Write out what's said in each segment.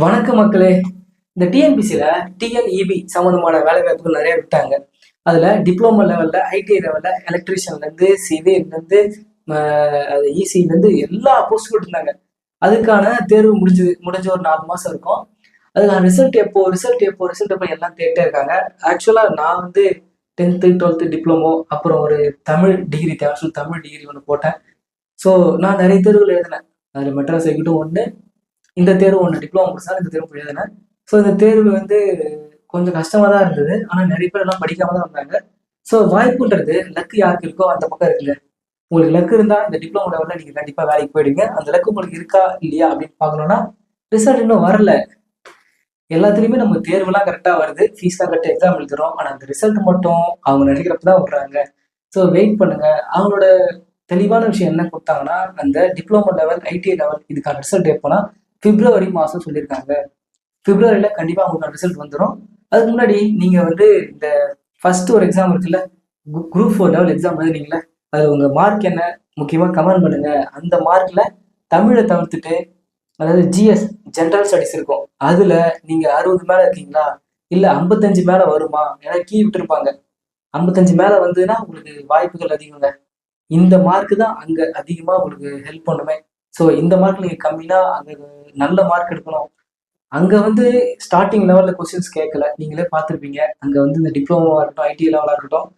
வணக்கம் மக்களே. இந்த டிஎன்பிசியில் டிஎன்இபி சம்மந்தமான வேலை வாய்ப்புகள் நிறைய விட்டாங்க. அதில் டிப்ளமோ லெவலில் ஐடிஐ லெவலில் எலக்ட்ரீஷியன்லேருந்து அது இசிலேருந்து எல்லா போஸ்ட்டும் இருந்தாங்க. அதுக்கான தேர்வு முடிஞ்சு முடிஞ்ச ஒரு நாலு மாதம் இருக்கும். அதுக்கான ரிசல்ட் எப்போ ரிசல்ட் எப்போ ரிசல்ட் எப்போ எல்லாம் தேட்டே இருக்காங்க. ஆக்சுவலாக நான் வந்து டென்த்து டுவெல்த்து டிப்ளமோ அப்புறம் ஒரு தமிழ் டிகிரி தேவை சொல்லி தமிழ் டிகிரி ஒன்று போட்டேன். ஸோ நான் நிறைய தேர்வுகள் எழுதினேன். அதில் மெட்ராஸ் ஐக்கிட்டும் ஒன்று இந்த தேர்வு ஒன்று டிப்ளமோ முடிச்சா இந்த தேர்வு எழுதினேன் ஸோ இந்த தேர்வு வந்து கொஞ்சம் கஷ்டமாக தான் இருந்தது. ஆனால் நிறைய பேர் எல்லாம் படிக்காம தான் வந்தாங்க. ஸோ வாய்ப்புன்றது லக்கு யாருக்கு இருக்கோ அந்த பக்கம் இருக்குல்ல. உங்களுக்கு லக்கு இருந்தால் இந்த டிப்ளமோ லெவலில் நீங்கள் கண்டிப்பாக வேலைக்கு போயிடுங்க. அந்த லக்கு உங்களுக்கு இருக்கா இல்லையா அப்படின்னு பார்க்கணும்னா ரிசல்ட் இன்னும் வரல. எல்லாத்துலேயுமே நம்ம தேர்வுலாம் கரெக்டாக வருது. ஃபீஸ்லாம் கட்ட எக்ஸாம் எழுதுறோம். ஆனால் அந்த ரிசல்ட் மட்டும் அவங்க நினைக்கிறப்ப தான் விடுறாங்க. ஸோ வெயிட் பண்ணுங்க. அவங்களோட தெளிவான விஷயம் என்ன கொடுத்தாங்கன்னா அந்த டிப்ளமோ லெவல் ஐடிஐ லெவல் இதுக்கான ரிசல்ட் எப்போனா பிப்ரவரி மாதம் சொல்லியிருக்காங்க. பிப்ரவரியில் கண்டிப்பாக உங்களுக்கு ரிசல்ட் வந்துடும் அதுக்கு முன்னாடி நீங்கள் வந்து இந்த ஃபர்ஸ்ட் ஒரு எக்ஸாம் இருக்குல்ல குரூப் ஃபோர் லெவல் எக்ஸாம் எழுதுனீங்களே அது உங்கள் மார்க் என்ன? முக்கியமாக கமெண்ட் பண்ணுங்க. அந்த மார்க்கில் தமிழை தவிர்த்துட்டு அதாவது ஜிஎஸ் ஜென்ரல் ஸ்டடிஸ் இருக்கும். அதில் நீங்கள் அறுபது மேலே இருக்கீங்களா? இல்லை ஐம்பத்தஞ்சு மேலே வருமா? ஏன்னா கீ விட்டுருப்பாங்க. ஐம்பத்தஞ்சு மேலே வந்ததுன்னா உங்களுக்கு வாய்ப்புகள் அதிகங்க. இந்த மார்க்கு தான் அங்கே அதிகமாக உங்களுக்கு ஹெல்ப் பண்ணுமே. ஸோ இந்த மார்க் நீங்கள் கம்மினா அங்கே நல்ல மார்க் எடுக்கணும் அங்கே வந்து ஸ்டார்டிங் லெவலில் கொஸ்டின்ஸ் கேட்கல நீங்களே பார்த்துருப்பீங்க. அங்கே வந்து இந்த டிப்ளமோவாக இருக்கட்டும் ஐடி லெவலாக இருக்கட்டும்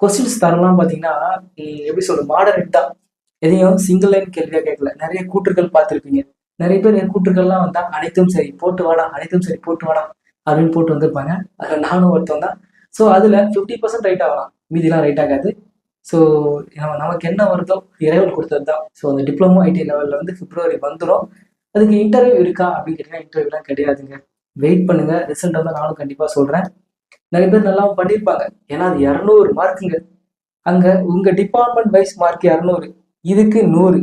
கொஸ்டின்ஸ் தரலாம் பார்த்தீங்கன்னா எப்படி சொல்ற மாடரேட் தான். எதையும் சிங்கிள் லைன் கேள்வியாக கேட்கல நிறைய கூற்றுகள் பார்த்துருப்பீங்க. நிறைய பேர் என் கூற்றுகள்லாம் வந்தால் அனைத்தும் சரி போட்டு வாடா அனைத்தும் சரி போட்டு வாடா அப்படின்னு போட்டு வந்திருப்பாங்க. அதில் நானும் ஒருத்தன் தான். ஸோ அதில் ஃபிஃப்டி பர்சன்ட் ரைட் ஆகலாம். மீதிலாம் ரைட் ஆகாது. ஸோ நம்ம நமக்கு என்ன வருதோ இறைவன் கொடுத்தது தான் ஸோ அந்த டிப்ளமோ ஐடி லெவலில் வந்து பிப்ரவரி வந்துடும் அதுக்கு இன்டர்வியூ இருக்கா அப்படின்னு கேட்டீங்கன்னா இன்டர்வியூலாம் கிடையாதுங்க. வெயிட் பண்ணுங்க. ரிசல்ட் வந்து நானும் கண்டிப்பாக சொல்கிறேன் நிறைய பேர் நல்லா பண்ணியிருப்பாங்க. ஏன்னா அது இரநூறு மார்க்குங்க அங்கே உங்கள் டிபார்ட்மெண்ட் வைஸ் மார்க் இரநூறு. இதுக்கு நூறு.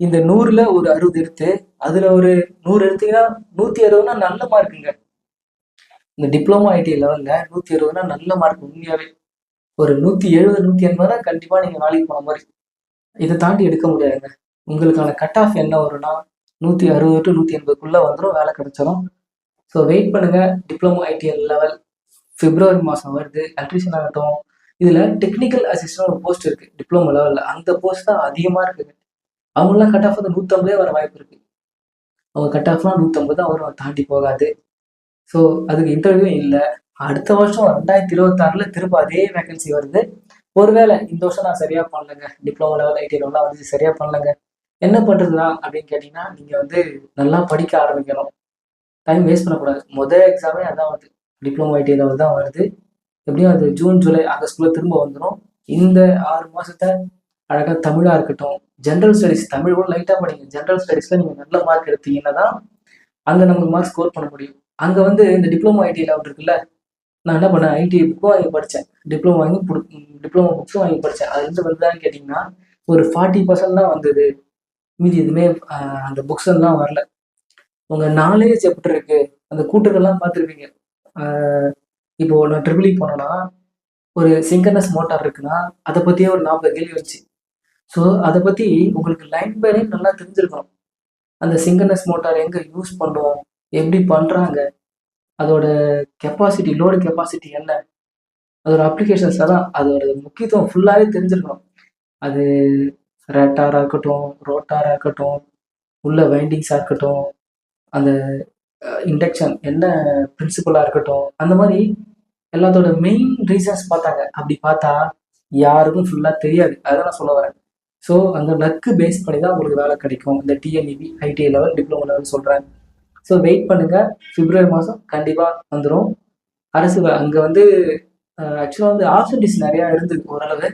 இந்த நூறில் ஒரு அறுபது எடுத்து அதில் ஒரு நூறு எடுத்தீங்கன்னா நூற்றி அறுபதுனா நல்ல மார்க்குங்க இந்த டிப்ளமோ ஐடி லெவலில் நூற்றி அறுபதுனா நல்ல மார்க் உண்மையாகவே ஒரு நூற்றி எழுபது நூற்றி எண்பதுனா கண்டிப்பாக நீங்கள் வேலைக்கு போன மாதிரி. இதை தாண்டி எடுக்க முடியாதுங்க. உங்களுக்கான கட் ஆஃப் என்ன வரும்னா நூற்றி அறுபது டு நூற்றி எண்பதுக்குள்ளே வந்துடும் வேலை கிடைச்சிடும் ஸோ வெயிட் பண்ணுங்கள் டிப்ளமோ ஐடிஎல் லெவல் பிப்ரவரி மாதம் வருது. எலக்ட்ரிஷியன் ஆகட்டும் இதில் டெக்னிக்கல் அசிஸ்டன்ட் ஒரு போஸ்ட் இருக்குது டிப்ளமோ லெவலில் அந்த போஸ்ட் தான் அதிகமாக இருக்குது அவங்களாம் கட் ஆஃப் வந்து நூற்றம்பதே வர வாய்ப்பு இருக்குது அவங்க கட் ஆஃப்லாம் நூற்றம்பது தான் வரும். தாண்டி போகாது. ஸோ அதுக்கு இன்டர்வியூ இல்லை. அடுத்த வருஷம் ரெண்டாயிரத்தி இருபத்தாறில் திரும்ப அதே வேகன்சி வருது. ஒருவேளை இந்த வருஷம் நான் சரியாக பண்ணலங்க. டிப்ளமோ லெவல் ஐடி லெவலாம் வந்து சரியாக பண்ணலங்க. என்ன பண்ணுறதுனா அப்படின்னு கேட்டீங்கன்னா நீங்கள் வந்து நல்லா படிக்க ஆரம்பிக்கணும். டைம் வேஸ்ட் பண்ணக்கூடாது. முதல் எக்ஸாமே அதான் வருது. டிப்ளமோ ஐடி லெவல் தான் வருது. எப்படியும் அது ஜூன் ஜூலை ஆகஸ்ட்குள்ளே திரும்ப வந்துடும் இந்த ஆறு மாசத்தை அழகாக தமிழாக இருக்கட்டும். ஜென்ரல் ஸ்டடிஸ் தமிழ் கூட லைட்டாக படிங்க. ஜென்ரல் ஸ்டடிஸ்ல நீங்கள் நல்ல மார்க் எடுத்தீங்கன்னா தான் அங்கே நமக்கு மார்க் ஸ்கோர் பண்ண முடியும். அங்கே வந்து இந்த டிப்ளமோ ஐடி லெவல் இருக்குல்ல நான் என்ன பண்ணேன்? ஐடி புக்கும் வாங்கி படித்தேன் டிப்ளமோ வாங்கி டிப்ளமோ புக்ஸும் வாங்கி படித்தேன் அது வந்து வந்துதான்னு கேட்டிங்கன்னா ஒரு ஃபார்ட்டி பர்சன்ட் தான் வந்தது. மீதி எதுவுமே அந்த புக்ஸ் எல்லாம் வரல. உங்கள் நாலேஜ் எப்படி இருக்கு. அந்த கூட்டுகள்லாம் பார்த்துருப்பீங்க. இப்போ நான் ட்ரிபிளி போனோன்னா e போனேன்னா ஒரு சிங்கனஸ் மோட்டார் இருக்குன்னா அதை பற்றியே ஒரு நாற்பது கேள்வி வச்சு ஸோ அதை பற்றி உங்களுக்கு லைன் பை லைன் நல்லா தெரிஞ்சிருக்கணும். அந்த சிங்கனஸ் மோட்டார் எங்கே யூஸ் பண்ணுவோம் எப்படி பண்ணுறாங்க அதோட கெப்பாசிட்டி லோடு கெப்பாசிட்டி என்ன? அதோட அப்ளிகேஷன்ஸ் தான் அதோட முக்கியத்துவம் ஃபுல்லாகவே தெரிஞ்சிருக்கணும். அது ரேட்டாராக இருக்கட்டும் ரோட்டாராக இருக்கட்டும் உள்ள வைண்டிங்ஸாக இருக்கட்டும் அந்த இண்டக்ஷன் என்ன பிரின்சிபலாக இருக்கட்டும் அந்த மாதிரி எல்லாத்தோட மெயின் ரீசன்ஸ் பார்த்தாங்க. அப்படி பார்த்தா யாருக்கும் ஃபுல்லாக தெரியாது. அதான் நான் சொல்ல வரேன். ஸோ அந்த லக்கு பேஸ் பண்ணி தான் உங்களுக்கு வேலை கிடைக்கும். இந்த TNEB ITI level diploma level சொல்கிறேன் ஸோ வெயிட் பண்ணுங்கள் பிப்ரவரி மாதம் கண்டிப்பாக வந்துடும் அரசு அங்கே வந்து ஆக்சுவலாக வந்து ஆப்பர்ச்சுனிட்டிஸ் நிறையா இருந்தது ஓரளவு.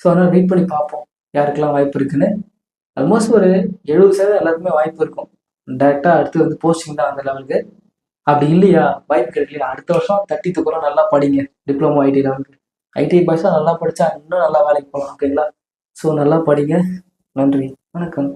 ஸோ அதனால் வெயிட் பண்ணி பார்ப்போம். யாருக்கெல்லாம் வாய்ப்பு இருக்குன்னு. ஆல்மோஸ்ட் ஒரு எழுபது சதவீதம் எல்லாருக்குமே வாய்ப்பு இருக்கும். டேரெக்டாக அடுத்து வந்து போஸ்டிங் தான் அந்த லெவலுக்கு அப்படி இல்லையா? வாய்ப்பு கிடைக்கலையா? அடுத்த வருஷம் தட்டி தூக்குறோம் நல்லா படிங்க. டிப்ளமோ ஐடி லெவலுக்கு ஐடி பாய்ஸாக நல்லா படித்தா இன்னும் நல்லா வேலைக்கு போகலாம் ஓகேங்களா ஸோ நல்லா படிங்க. நன்றி. வணக்கம்.